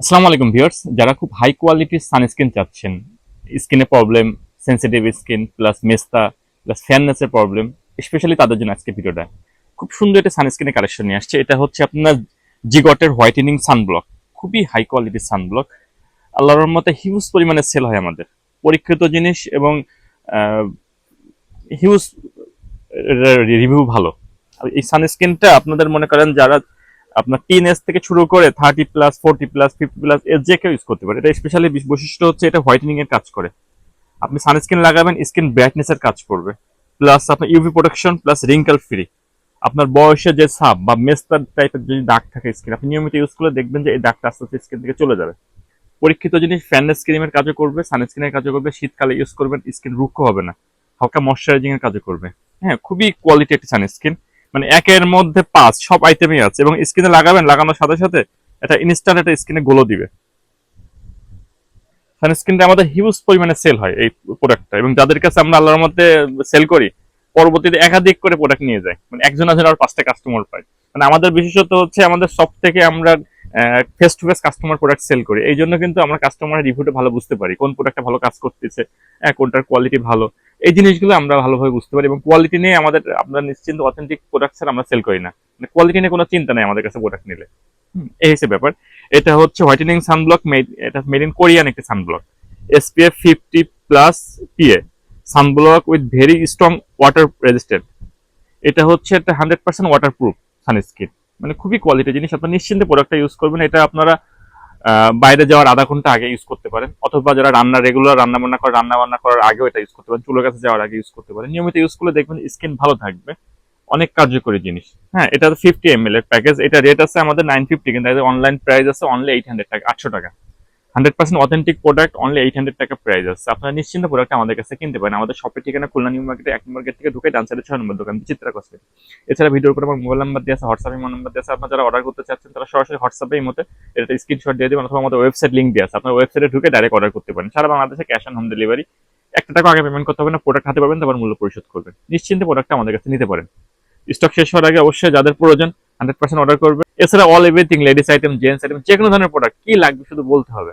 আসসালামু আলাইকুম ভিউয়ার্স, যারা খুব হাই কোয়ালিটির সানস্ক্রিন চাচ্ছেন স্কিনে প্রবলেম সেন্সিটিভ স্কিন প্লাস মেস্তা প্লাস ফ্যাননেসের প্রবলেম স্পেশালি তাদের জন্য আজকে ভিডিওটা খুব সুন্দর একটা সানস্ক্রিনের কালেকশন নিয়ে আসছে। এটা হচ্ছে আপনার জিগটের হোয়াইটেনিং সানব্লক খুবই হাই কোয়ালিটির সানব্লক আল্লাহর মতে হিউজ পরিমাণে সেল হয় আমাদের। পরীক্ষিত জিনিস এবং হিউজ রিভিউ ভালো। এই সানস্ক্রিনটা আপনাদের মনে করেন যারা আপনার টিন এস থেকে শুরু করে thirty plus forty plus fifty plus এর যে কেউ ইউজ করতে পারে। এটা স্পেশালি বৈশিষ্ট্য হচ্ছে এটা হোয়াইটেনিং এর কাজ করে। আপনি সানস্ক্রিন লাগাবেন স্কিন ব্রাইটনেস এর কাজ করবে। প্লাস আপনার UV protection plus wrinkle free আপনার বয়সে যে সাপ বা মেস্তার টাইপের যদি দাগ থাকে স্কিন আপনি নিয়মিত ইউজ করলে দেখবেন যে এই দাগটা আস্তে আস্তে স্কিন থেকে চলে যাবে। পরীক্ষিত জিনিস ফ্যাননেস ক্রিমের কাজও করবে সানস্ক্রিনের কাজও করবে, শীতকালে ইউজ করবেন স্কিন রুক্ষ হবে না। হালকা ময়শ্চারাইজিং এর কাজও করবে। হ্যাঁ খুবই কোয়ালিটি একটি সানস্ক্রিন মানে একের মধ্যে পাঁচ, সব আইটেমই আছে এবং স্কিনে লাগাবেন, লাগানোর সাথে সাথে এটা ইনস্ট্যান্ট একটা স্কিনে গ্লো দিবে। সানস্ক্রিনটা আমাদের হিউজ পরিমাণে সেল হয় এই প্রোডাক্টটা এবং যাদের কাছে আমরা আল্লাহর মধ্যে সেল করি, পরবর্তীতে একাধিক করে প্রোডাক্ট নিয়ে যায়। মানে একজন আছে আর পাঁচটা কাস্টমার পায়। মানে আমাদের বিশেষত হচ্ছে আমাদের সব থেকে আমরা face to face customer product sell করি। এই জন্য কিন্তু আমরা কাস্টমারের রিভিউটা ভালো বুঝতে পারি, কোন প্রোডাক্টটা ভালো কাজ করতেছে কোনটার কোয়ালিটি ভালো। এই জিনিসগুলো আমরা ভালোভাবে বুঝতে পারি এবং কোয়ালিটি নিয়ে আমাদের, আমরা নিশ্চিন্ত অথেন্টিক প্রোডাক্ট ছাড়া আমরা সেল করি না। মানে কোয়ালিটি নিয়ে কোনো চিন্তা নেই আমাদের কাছে প্রোডাক্ট নিলে। এই হচ্ছে ব্যাপার। এটা হচ্ছে হোয়াইটেনিং সানব্লক মেড এটা মেড ইন কোরিয়ান একটি sunblock SPF fifty plus PA sunblock with very strong water resistant এটা হচ্ছে একটা hundred percent water proof sunscreen মানে খুবই কোয়ালিটি জিনিস। আপনার নিশ্চিন্তে প্রোডাক্টটা ইউজ করবেন। এটা আপনারা বাইরে যাওয়ার আধা ঘণ্টা আগে ইউজ করতে পারেন। অথবা যারা রান্না রেগুলার রান্না বান্না করে রান্না বান্না করার আগেও এটা ইউজ করতে পারেন। চুলোর কাছে যাওয়ার আগে ইউজ করতে পারেন। নিয়মিত ইউজ করলে দেখবেন স্কিন ভালো থাকবে। অনেক কার্যকরী জিনিস। হ্যাঁ এটা ফিফটি এম এর প্যাকেজ এটা রেট আছে আমাদের নাইন ফিফটি কিন্তু অনলাইন প্রাইস আছে অনলি এইট হান্ড্রেড টাকা, আটশো টাকা। Hundred percent authentic product only eight hundred টাকা প্রাইস আছে। আপনারা নিশ্চিন্ত প্রোডাক্ট আমাদের কাছে কিনতে পারেন। আমাদের শপের ঠিকানা খুলনা নিউ মার্কেটে এক মার্কেট থেকে ঢুকে ডান সাইডে ছয় নম্বর দোকান চিত্রা কসমেটিক এছাড়া ভিডিওর উপর আমার মোবাইল নাম্বার দিয়ে আছে হোয়াটসঅ্যাপ ইমো নাম্বার দিয়ে আপনারা যারা অর্ডার করতে চাচ্ছেন, তারা সরাসরি হোয়াটসঅ্যাপে এই মতে এটা স্ক্রিনশট দিয়ে দেবেন অথবা আমাদের ওয়েবসাইট লিঙ্ক দিয়ে আছে। আপনার ওয়েবসাইটে ঢুকে ডাইরেক্ট অর্ডার করতে পারেন। সারা বাংলাদেশে ক্যাশ অন হোম ডেলিভারি একটা টাকা আগে পেমেন্ট করতে হবে না প্রোডাক্ট হাতে পাবেন, তারপর মূল্য পরিশোধ করবেন। নিশ্চিন্তে প্রোডাক্টটা আমাদের কাছে নিতে পারেন। স্টক শেষ হওয়ার আগে অবশ্যই যাদের প্রয়োজন হান্ড্রেড পার্সেন্ট অর্ডার করবে এছাড়া all everything ladies item gents item যে কোনো ধরনের প্রোডাক্ট কি লাগবে শুধু বলতে হবে।